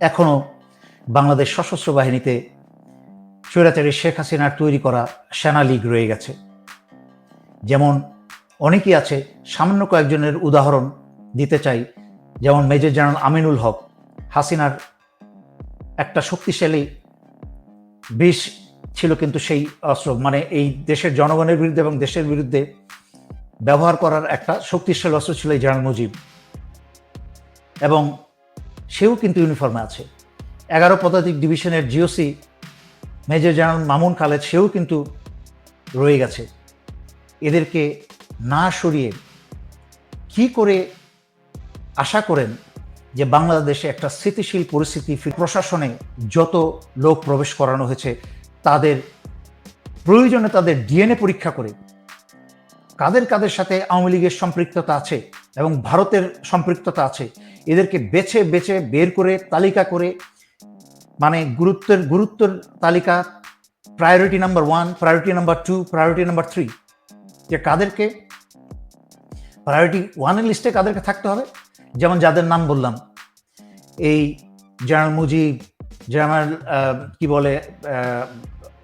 এখনও বাংলাদেশ সশস্ত্র বাহিনীতে স্বৈরাচারী শেখ হাসিনার তৈরি করা সেনা লীগ রয়ে গেছে। যেমন অনেকেই আছে, সামান্য কয়েকজনের উদাহরণ দিতে চাই। যেমন মেজর জেনারেল আমিনুল হক, হাসিনার একটা শক্তিশালী বিষ ছিল কিন্তু সেই অস্ত্র। মানে এই দেশের জনগণের বিরুদ্ধে এবং দেশের বিরুদ্ধে ব্যবহার করার একটা শক্তিশালী অস্ত্র ছিল এই জেনারেল মুজিব। এবং সেও কিন্তু ইউনিফর্মে আছে। এগারো পদাতিক ডিভিশনের GOC major general Mamun Khaled সেও কিন্তু রয়ে গেছে। এদেরকে না সরিয়ে কি করে আশা করেন যে বাংলাদেশে একটা স্থিতিশীল পরিস্থিতি প্রশাসনে যত লোক প্রবেশ করানো হয়েছে, তাদের প্রয়োজনে তাদের ডিএনএ পরীক্ষা করে, কাদের কাদের সাথে আওয়ামী লীগের সম্পৃক্ততা আছে এবং ভারতের সম্পৃক্ততা আছে এদেরকে বেছে বেছে, বের করে, তালিকা করে মানে গুরুত্বের গুরুত্বের তালিকা priority number one priority number two priority number three যে কাদেরকে প্রায়োরিটি ওয়ানের লিস্টে কাদেরকে থাকতে হবে। যেমন যাদের নাম বললাম, এই জেনারেল মুজিব, জেনারেল কি বলে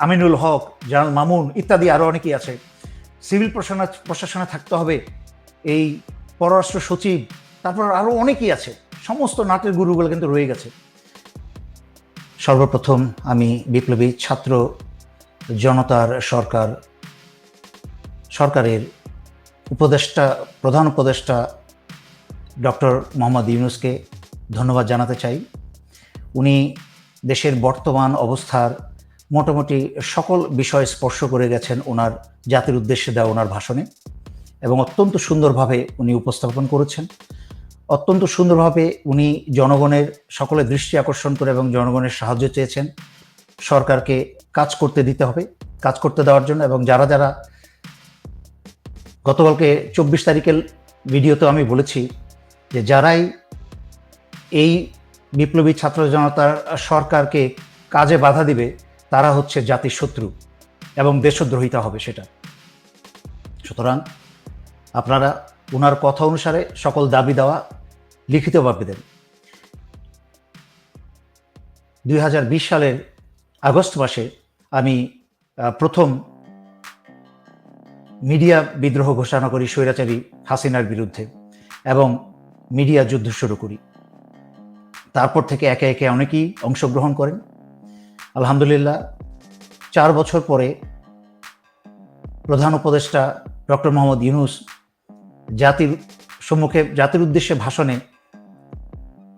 আমিনুল হক, জেনারেল মামুন ইত্যাদি আরও অনেকেই আছে। সিভিল প্রশাসনে প্রশাসনে থাকতে হবে। এই পররাষ্ট্র সচিব তারপর আরও অনেকেই আছে। সমস্ত নাটের গুরুগুলো কিন্তু রয়ে গেছে। সর্বপ্রথম আমি বিপ্লবী ছাত্র জনতার সরকার, সরকারের উপদেষ্টা, প্রধান উপদেষ্টা ডক্টর মোহাম্মদ ইউনুসকে ধন্যবাদ জানাতে চাই। উনি দেশের বর্তমান অবস্থার মোটামুটি সকল বিষয় স্পর্শ করে গেছেন ওনার জাতির উদ্দেশ্যে দেওয়া ওনার ভাষণে এবং অত্যন্ত সুন্দরভাবে উনি উপস্থাপন করেছেন। অত্যন্ত সুন্দরভাবে উনি জনগণের সকলের দৃষ্টি আকর্ষণ করে এবং জনগণের সাহায্য চেয়েছেন। সরকারকে কাজ করতে দিতে হবে, কাজ করতে দেওয়ার জন্য এবং যারা যারা গতকালকে চব্বিশ তারিখের ভিডিওতে আমি বলেছি যে যারাই এই বিপ্লবী ছাত্র জনতার সরকারকে কাজে বাধা দিবে, তারা হচ্ছে জাতির শত্রু এবং দেশদ্রোহিতা হবে সেটা। সুতরাং আপনারা ওনার কথা অনুসারে সকল দাবি দেওয়া লিখিতভাবে দেন। দুই হাজার বিশ সালের আগস্ট মাসে আমি প্রথম মিডিয়া বিদ্রোহ ঘোষণা করি স্বৈরাচারী হাসিনার বিরুদ্ধে এবং মিডিয়া যুদ্ধ শুরু করি। তারপর থেকে একে একে অনেকেই অংশগ্রহণ করেন। আলহামদুলিল্লাহ, চার বছর পরে প্রধান উপদেষ্টা ডক্টর মোহাম্মদ ইউনুস জাতির সম্মুখে, জাতির উদ্দেশ্যে ভাষণে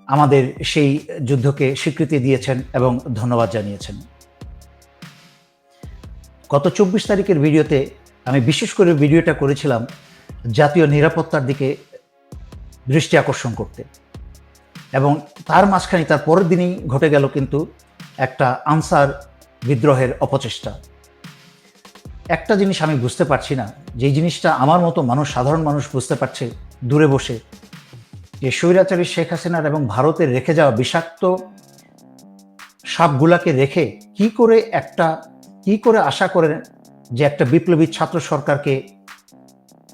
আমাদের সেই যুদ্ধকে স্বীকৃতি দিয়েছেন এবং ধন্যবাদ জানিয়েছেন। গত চব্বিশ তারিখের ভিডিওতে আমি বিশেষ করে ভিডিওটা করেছিলাম জাতীয় নিরাপত্তার দিকে দৃষ্টি আকর্ষণ করতে। এবং তার মাঝখানে, তার পরের দিনই ঘটে গেল কিন্তু একটা আনসার বিদ্রোহের অপচেষ্টা। একটা জিনিস আমি বুঝতে পারছি না, যেই জিনিসটা আমার মতো মানুষ, সাধারণ মানুষ বুঝতে পারছে দূরে বসে, যে স্বৈরাচারী শেখ হাসিনার এবং ভারতে রেখে যাওয়া বিষাক্ত সাপগুলাকে রেখে কি করে একটা, কি করে আশা করে যে একটা বিপ্লবী ছাত্র সরকারকে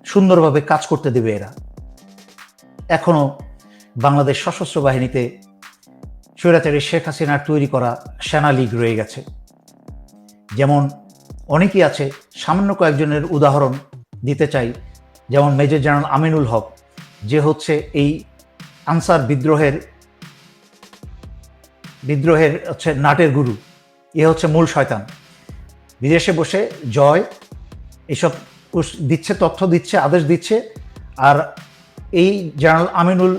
সুন্দরভাবে কাজ করতে দেবে এরা? এখনও বাংলাদেশ সশস্ত্র বাহিনীতে স্বৈরাচারী শেখ হাসিনার তৈরি করা সেনা লীগ রয়ে গেছে। যেমন অনেকেই আছে সামান্য কয়েকজনের উদাহরণ দিতে চাই, যেমন মেজর জেনারেল আমিনুল হক, যে হচ্ছে এই আনসার বিদ্রোহের বিদ্রোহের হচ্ছে নাটের গুরু, এ হচ্ছে মূল শয়তান। বিদেশে বসে জয়, এসব দিচ্ছে, তথ্য দিচ্ছে, আদেশ দিচ্ছে, আর এই জেনারেল আমিনুল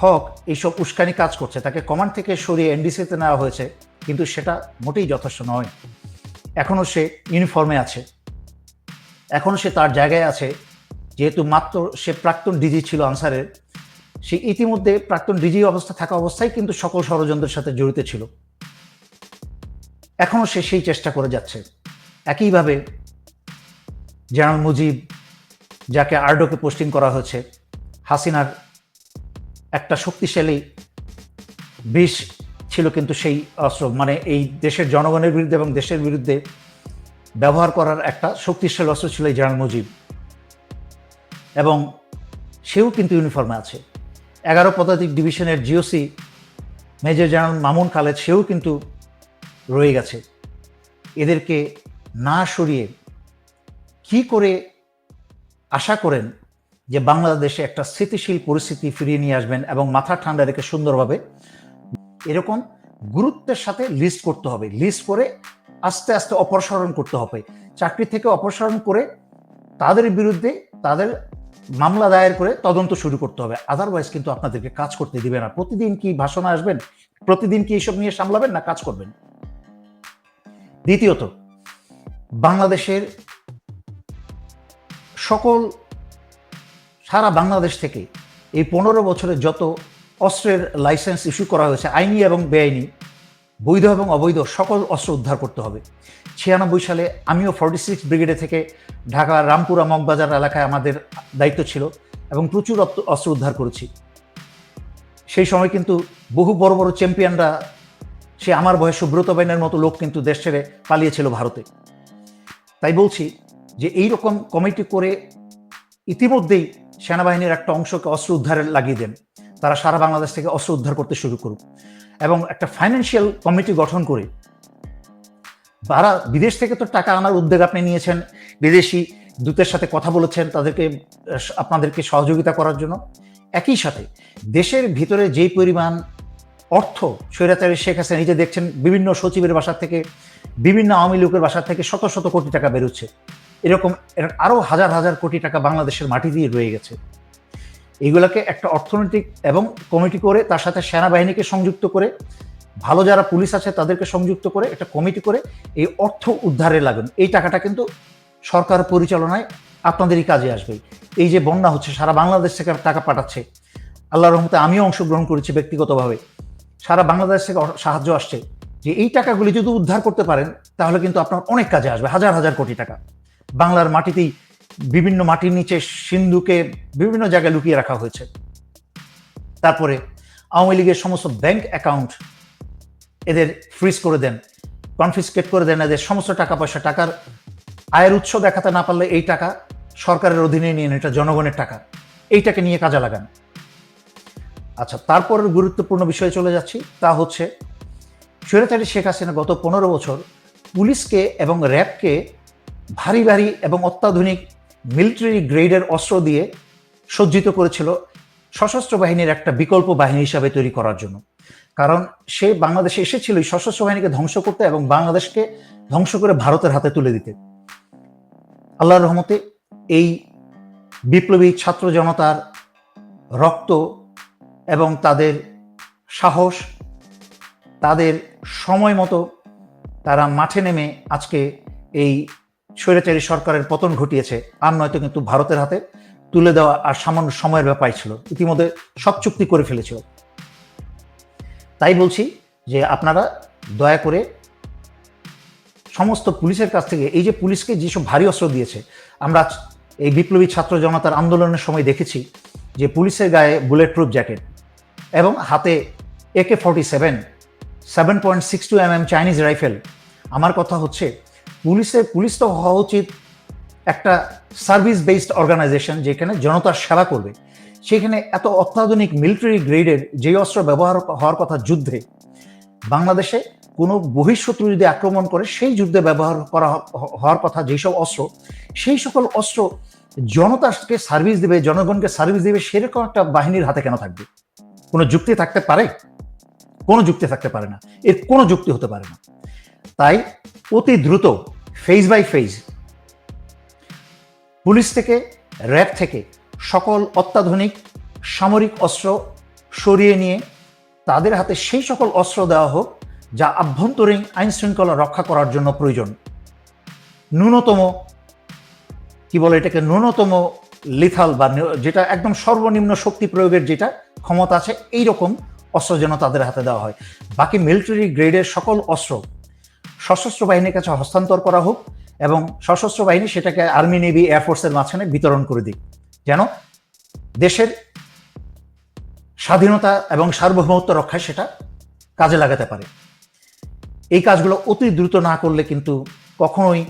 হক এইসব উস্কানি কাজ করছে। তাকে কমান্ড থেকে সরিয়ে এনডিসিতে নেওয়া হয়েছে, কিন্তু সেটা মোটেই যথেষ্ট নয়। এখনও সে ইউনিফর্মে আছে। এখনও সে তার জায়গায় আছে। যেহেতু মাত্র সে প্রাক্তন ডিজি ছিল আনসারের, সে ইতিমধ্যে প্রাক্তন ডিজি অবস্থা থাকা অবস্থায় কিন্তু সকল ষড়যন্ত্রের সাথে জড়িত ছিল। এখনও সে সেই চেষ্টা করে যাচ্ছে। একইভাবে জেনারেল মুজিব, যাকে আর্ডোকে পোস্টিং করা হয়েছে, হাসিনার একটা শক্তিশালী বিষ ছিল কিন্তু সেই অস্ত্র মানে এই দেশের জনগণের বিরুদ্ধে এবং দেশের বিরুদ্ধে ব্যবহার করার একটা শক্তিশালী অস্ত্র ছিল এই জেনারেল মুজিব। এবং সেও কিন্তু ইউনিফর্মে আছে। এগারো পদাতিক ডিভিশনের GOC major general Mamun Khaled, সেও কিন্তু রয়ে গেছে। এদেরকে না সরিয়ে কি করে আশা করেন যে বাংলাদেশে একটা স্থিতিশীল পরিস্থিতি ফিরিয়ে নিয়ে আসবেন এবং মাথা ঠান্ডা রেখে সুন্দরভাবে এরকম গুরুত্বের সাথে লিস্ট করতে হবে। লিস্ট করে আস্তে আস্তে অপসারণ করতে হবে। চাকরি থেকে অপসারণ করে তাদের বিরুদ্ধে তাদের মামলা দায়ের করে তদন্ত শুরু করতে হবে। আদারওয়াইজ কিন্তু আপনাদেরকে কাজ করতে দিবে না। প্রতিদিন কি ভাষণ আসবেন? প্রতিদিন কি এইসব নিয়ে সামলাবেন না কাজ করবেন? দ্বিতীয়ত, বাংলাদেশের সকল সারা বাংলাদেশ থেকে এই পনেরো বছরে যত অস্ত্রের লাইসেন্স ইস্যু করা হয়েছে, আইনি এবং বেআইনি, বৈধ এবং অবৈধ, সকল অস্ত্র উদ্ধার করতে হবে। ছিয়ানব্বই সালে আমিও ফর্টি সিক্স ব্রিগেডে থেকে ঢাকা রামপুরা মগবাজার এলাকায় আমাদের দায়িত্ব ছিল এবং প্রচুর অস্ত্র- উদ্ধার করেছি। সেই সময় কিন্তু বহু বড় বড় চ্যাম্পিয়নরা, সে আমার বয়স সুব্রত বাইনের মতো লোক কিন্তু দেশ ছেড়ে পালিয়েছিল ভারতে। তাই বলছি যে এই রকম কমিটি করে ইতিমধ্যেই সেনাবাহিনীর একটা অংশকে অস্ত্র উদ্ধারে লাগিয়ে দেন। তারা সারা বাংলাদেশ থেকে অস্ত্র উদ্ধার করতে শুরু করুক। এবং একটা ফাইন্যান্সিয়াল কমিটি গঠন করে, তারা বিদেশ থেকে তো টাকা আনার উদ্যোগ আপনি নিয়েছেন, বিদেশি দূতের সাথে কথা বলেছেন, তাদেরকে, আপনাদেরকে সহযোগিতা করার জন্য। একই সাথে দেশের ভিতরে যেই পরিমাণ অর্থ স্বৈরাচারী শেখ হাসিনা নিজে দেখছেন, বিভিন্ন সচিবের বাসা থেকে, বিভিন্ন আওয়ামী লোকের বাসা থেকে শত শত কোটি টাকা বেরোচ্ছে। এরকম এর আরও হাজার হাজার কোটি টাকা বাংলাদেশের মাটি দিয়ে রয়ে গেছে। এইগুলোকে একটা অর্থনৈতিক এবং কমিটি করে, তার সাথে সেনাবাহিনীকে সংযুক্ত করে, ভালো যারা পুলিশ আছে তাদেরকে সংযুক্ত করে, একটা কমিটি করে এই অর্থ উদ্ধারে লাগুন। এই টাকাটা কিন্তু সরকার পরিচালনায় আপনাদেরই কাজে আসবে। এই যে বন্যা হচ্ছে, সারা বাংলাদেশ থেকে টাকা পাঠাচ্ছে। আল্লাহ রহমতে আমিও অংশগ্রহণ করেছি ব্যক্তিগতভাবে। সারা বাংলাদেশ থেকে সাহায্য আসছে। যে এই টাকাগুলি যদি উদ্ধার করতে পারেন, তাহলে কিন্তু আপনার অনেক কাজে আসবে, হাজার হাজার কোটি টাকা। বাংলার মাটিতেই বিভিন্ন মাটির নিচে সিন্ধুকে বিভিন্ন জায়গায় লুকিয়ে রাখা হয়েছে। তারপরে আওয়ামী লীগের সমস্ত ব্যাংক অ্যাকাউন্ট এদের ফ্রিজ করে দেন কনফিসকেট করে দেন এদের সমস্ত টাকা পয়সা। টাকার আয়ের উৎস দেখাতে না পারলে এই টাকা সরকারের অধীনে নিয়ে এটা জনগণের টাকা। এইটাকে নিয়ে কাজে লাগান। আচ্ছা তারপরের গুরুত্বপূর্ণ বিষয়ে চলে যাচ্ছি, তা হচ্ছে স্বৈরাচারী শেখ হাসিনা গত পনেরো বছর পুলিশকে এবং র্যাবকে ভারী ভারী এবং অত্যাধুনিক মিলিটারি গ্রেডের অস্ত্র দিয়ে সজ্জিত করেছিল সশস্ত্র বাহিনীর একটা বিকল্প বাহিনী হিসাবে তৈরি করার জন্য। কারণ সে বাংলাদেশে এসেছিল সশস্ত্র বাহিনীকে ধ্বংস করতে এবং বাংলাদেশকে ধ্বংস করে ভারতের হাতে তুলে দিতে। আল্লাহর রহমতে এই বিপ্লবী ছাত্র জনতার রক্ত এবং তাদের সাহস, তাদের সময় মতো তারা মাঠে নেমে আজকে এই স্বৈরাচারী সরকারের পতন ঘটিয়েছে, আর নয়তো কিন্তু ভারতের হাতে তুলে দেওয়া আর সামান্য সময়ের ব্যাপার ছিল, ইতিমধ্যে সব চুক্তি করে ফেলেছিল। তাই বলছি যে আপনারা দয়া করে সমস্ত পুলিশের কাছ থেকে, এই যে পুলিশকে যেসব ভারী অস্ত্র দিয়েছে, আমরা এই বিপ্লবী ছাত্র জনতার আন্দোলনের সময় দেখেছি যে পুলিশের গায়ে বুলেট প্রুফ জ্যাকেট এবং হাতে AK forty seven seven point six two M M Chinese rifle আমার কথা হচ্ছে পুলিশের পুলিশ তো হওয়া উচিত একটা সার্ভিস বেসড অর্গানাইজেশন যেখানে জনতার সেবা করবে। সেখানে এত অত্যাধুনিক মিলিটারি গ্রেডের যে অস্ত্র ব্যবহার হওয়ার কথা যুদ্ধে, বাংলাদেশে কোনো বহিঃশত্রু যদি আক্রমণ করে, সেই যুদ্ধে ব্যবহার করা হওয়ার কথা যেসব অস্ত্র, সেই সকল অস্ত্র জনতাকে সার্ভিস দেবে, জনগণকে সার্ভিস দেবে, সেরকম একটা বাহিনীর হাতে কেন থাকবে? কোনো যুক্তি থাকতে পারে? কোনো যুক্তি থাকতে পারে না। এর কোনো যুক্তি হতে পারে না। তাই অতি দ্রুত ফেজ বাই ফেজ পুলিশ থেকে, র্যাব থেকে সকল অত্যাধুনিক সামরিক অস্ত্র সরিয়ে নিয়ে তাদের হাতে সেই সকল অস্ত্র দেওয়া হোক যা আভ্যন্তরীণ আইন শৃঙ্খলা রক্ষা করার জন্য প্রয়োজন। ন্যূনতম, কি বলে এটাকে, ন্যূনতম লিথাল বা যেটা একদম সর্বনিম্ন শক্তি প্রয়োগের যেটা ক্ষমতা আছে এই রকম অস্ত্র যেন তাদের হাতে দেওয়া হয়। বাকি মিলিটারি গ্রেডের সকল অস্ত্র সশস্ত্র বাহিনীর কাছে হস্তান্তর করা হোক এবং সশস্ত্র বাহিনী সেটাকে আর্মি, নেভি এয়ারফোর্সের মাঝখানে বিতরণ করে দিক। যেন দেশের স্বাধীনতা এবং সার্বভৌমত্ব রক্ষায় সেটা কাজে লাগাতে পারে। এই কাজগুলো অতি দ্রুত না করলে কিন্তু কখনোই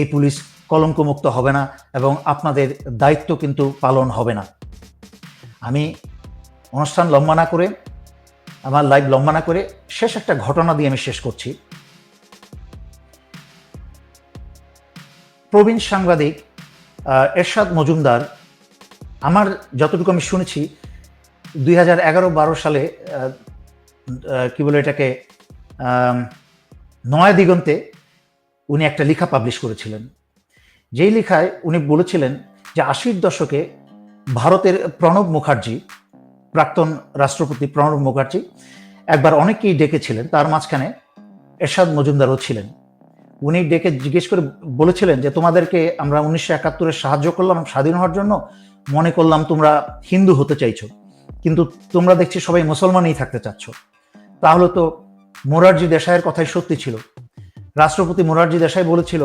এই পুলিশ কলঙ্কমুক্ত হবে না এবং আপনাদের দায়িত্ব কিন্তু পালন হবে না। আমি অনুষ্ঠান লম্বা না করে, আমার লাইভ লম্বা না করে শেষ একটা ঘটনা দিয়ে আমি শেষ করছি। প্রবীণ সাংবাদিক এরশাদ মজুমদার, আমার যতটুকু আমি শুনেছি, দুই হাজার এগারো বারো সালে কি বলে এটাকে নয়া দিগন্তে উনি একটা লেখা পাবলিশ করেছিলেন। যেই লেখায় উনি বলেছিলেন যে আশির দশকে ভারতের প্রণব মুখার্জি, প্রাক্তন রাষ্ট্রপতি প্রণব মুখার্জি, একবার অনেককেই ডেকেছিলেন, তার মাঝখানে এরশাদ মজুমদারও ছিলেন। উনি ডেকে জিজ্ঞেস করে বলেছিলেন যে, তোমাদেরকে আমরা উনিশশো একাত্তরে সাহায্য করলাম স্বাধীন হওয়ার জন্য। মনে করলাম তোমরা হিন্দু হতে চাইছো, কিন্তু তোমরা দেখছি সবাই মুসলমানই থাকতে চাচ্ছ। তাহলে তো মোরারজি দেশাইয়ের কথাই সত্যি ছিল। রাষ্ট্রপতি মোরারজি দেশাই বলেছিল,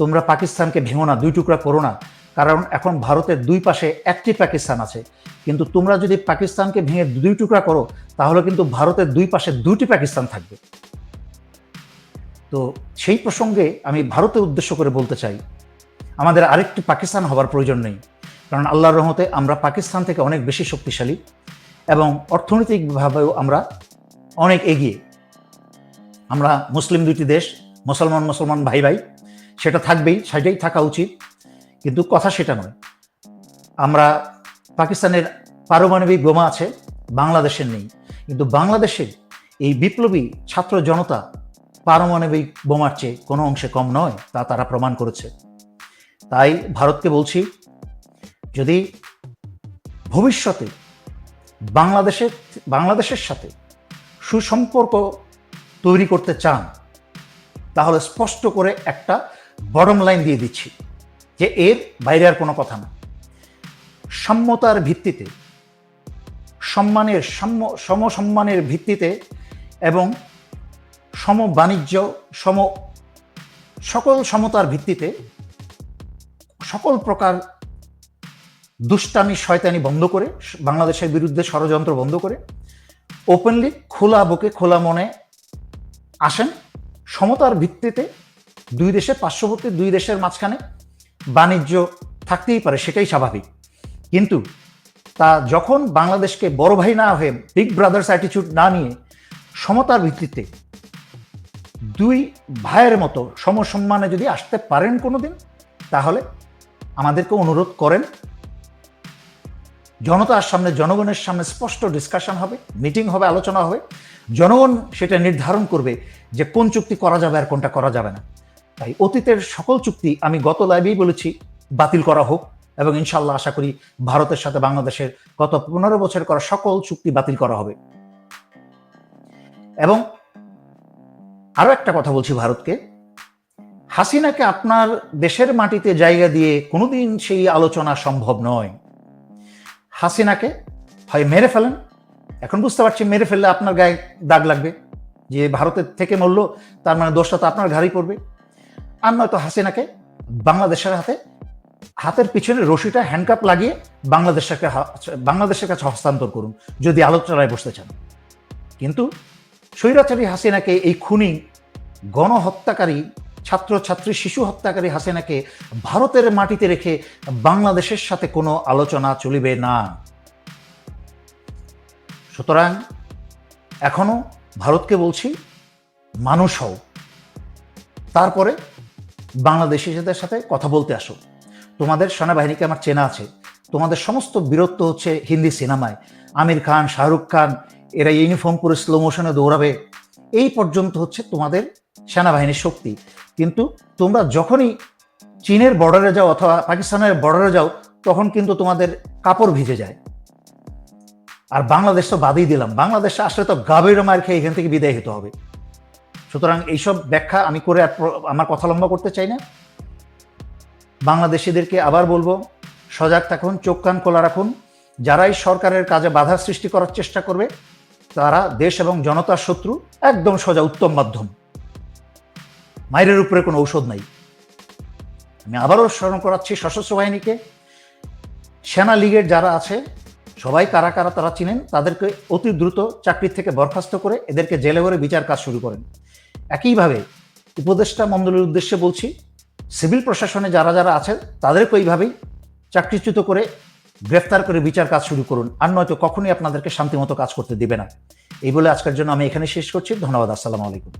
তোমরা পাকিস্তানকে ভেঙো না, দুই টুকরা করো না। কারণ এখন ভারতের দুই পাশে একটি পাকিস্তান আছে। কিন্তু তোমরা যদি পাকিস্তানকে ভেঙে দুই টুকরা করো, তাহলে কিন্তু ভারতের দুই পাশে দুইটি পাকিস্তান থাকবে। তো সেই প্রসঙ্গে আমি ভারতের উদ্দেশ্য করে বলতে চাই, আমাদের আরেকটি পাকিস্তান হবার প্রয়োজন নেই, কারণ আল্লাহর রহমতে আমরা পাকিস্তান থেকে অনেক বেশি শক্তিশালী এবং অর্থনৈতিকভাবেও আমরা অনেক এগিয়ে। আমরা মুসলিম দুইটি দেশ, মুসলমান মুসলমান ভাই ভাই, সেটা থাকবেই, সেটাই থাকা উচিত, কিন্তু কথা সেটা নয়। আমরা পাকিস্তানের পারমাণবিক বোমা আছে, বাংলাদেশের নেই, কিন্তু বাংলাদেশের এই বিপ্লবী ছাত্র জনতা পারমাণবিক বোমার চেয়ে কোনো অংশে কম নয়, তা তারা প্রমাণ করেছে। তাই ভারতকে বলছি, যদি ভবিষ্যতে বাংলাদেশের বাংলাদেশের সাথে সুসম্পর্ক তৈরি করতে চান, তাহলে স্পষ্ট করে একটা বটম লাইন দিয়ে দিচ্ছি, যে এর বাইরে আর কোনো কথা না। সাম্যতার ভিত্তিতে, সম্মানের, সাম্য, সমসম্মানের ভিত্তিতে এবং সম বাণিজ্য, সম সকল সমতার ভিত্তিতে সকল প্রকার দুষ্টামি, শয়তানি বন্ধ করে, বাংলাদেশের বিরুদ্ধে ষড়যন্ত্র বন্ধ করে ওপেনলি খোলা বুকে, খোলা মনে আসেন। সমতার ভিত্তিতে দুই দেশে পার্শ্ববর্তী দুই দেশের মাঝখানে বাণিজ্য থাকতেই পারে, সেটাই স্বাভাবিক। কিন্তু তা যখন বাংলাদেশকে বড় ভাই না হয়ে বিগ ব্রাদার্স অ্যাটিচিউড না নিয়ে সমতার ভিত্তিতে দুই ভাইয়ের মতো সমসম্মানে যদি আসতে পারেন কোনোদিন, তাহলে আমাদেরকে অনুরোধ করেন। জনতার সামনে, জনগণের সামনে স্পষ্ট ডিসকাশন হবে মিটিং হবে, আলোচনা হবে। জনগণ সেটা নির্ধারণ করবে যে কোন চুক্তি করা যাবে আর কোনটা করা যাবে না। তাই অতীতের সকল চুক্তি আমি গত লাইভেই বলেছি, বাতিল করা হোক এবং ইনশাল্লাহ আশা করি ভারতের সাথে বাংলাদেশের গত পনেরো বছর করা সকল চুক্তি বাতিল করা হবে। এবং আরও একটা কথা বলছি ভারতকে। হাসিনাকে আপনার দেশের মাটিতে জায়গা দিয়ে কোনোদিন সেই আলোচনা সম্ভব নয়। হাসিনাকে হয় মেরে ফেলেন। এখন বুঝতে পারছি মেরে ফেললে আপনার গায়ে দাগ লাগবে। যে ভারতের থেকে মরলো, তার মানে দোষটা তো আপনার ঘাড়েই পড়বে। আর নয়তো হাসিনাকে বাংলাদেশের হাতে, হাতের পিছনে রশিটা হ্যান্ডকাপ লাগিয়ে বাংলাদেশের বাংলাদেশের কাছে হস্তান্তর করুন, যদি আলোচনায় বসতে চান। কিন্তু স্বৈরাচারী হাসিনাকে এই খুনি, গণহত্যাকারী ছাত্র ছাত্রী শিশু হত্যাকারী হাসিনাকে ভারতের মাটিতে রেখে বাংলাদেশের সাথে কোনো আলোচনা চলিবে না। সুতরাং এখনও ভারতকে বলছি, মানুষ হও। তারপরে বাংলাদেশিদের সাথে কথা বলতে আসো। তোমাদের সেনাবাহিনীকে আমার চেনা আছে। তোমাদের সমস্ত বীরত্ব হচ্ছে হিন্দি সিনেমায়। আমির খান, শাহরুখ খান এরা ইউনিফর্ম পরে স্লো মোশনে দৌড়াবে, এই পর্যন্ত হচ্ছে তোমাদের সেনাবাহিনীর শক্তি। কিন্তু তোমরা যখনই চীনের বর্ডারে যাও অথবা পাকিস্তানের বর্ডারে যাও, তখন কিন্তু তোমাদের কাপড় ভিজে যায়। আর বাংলাদেশ তো বাদই দিলাম। বাংলাদেশে আসলে তো গাভীর মার খেয়ে এখান থেকে বিদায় হতে হবে। সুতরাং এইসব ব্যাখ্যা আমি করে আমার কথা লম্বা করতে চাই না। বাংলাদেশিদেরকে আবার বলব, সজাগ থাকুন, চোখ কান খোলা রাখুন। যারাই সরকারের কাজে বাধা সৃষ্টি করার চেষ্টা করবে তারা দেশ এবং জনতার শত্রু, একদম সোজা উত্তম মাধ্যম। মায়ের উপরে কোনো ঔষধ নাই। আমি আবারও স্মরণ করাচ্ছি সশস্ত্র বাহিনীকে। সেনা লীগের যারা আছে, সবাই কারা কারা তারা চিনেন, তাদেরকে অতি দ্রুত চাকরির থেকে বরখাস্ত করে এদেরকে জেলে ভরে বিচার কাজ শুরু করেন। একইভাবে উপদেষ্টা মণ্ডলীর উদ্দেশ্যে বলছি, সিভিল প্রশাসনে যারা যারা আছে তাদেরকে ওইভাবেই চাকরিচ্যুত করে গ্রেফতার করে বিচার কাজ শুরু করুন। আর নয়তো কখনোই আপনাদেরকে শান্তিমতো কাজ করতে দেবে না। এই বলে আজকের জন্য আমি এখানে শেষ করছি। ধন্যবাদ। আসসালামু আলাইকুম।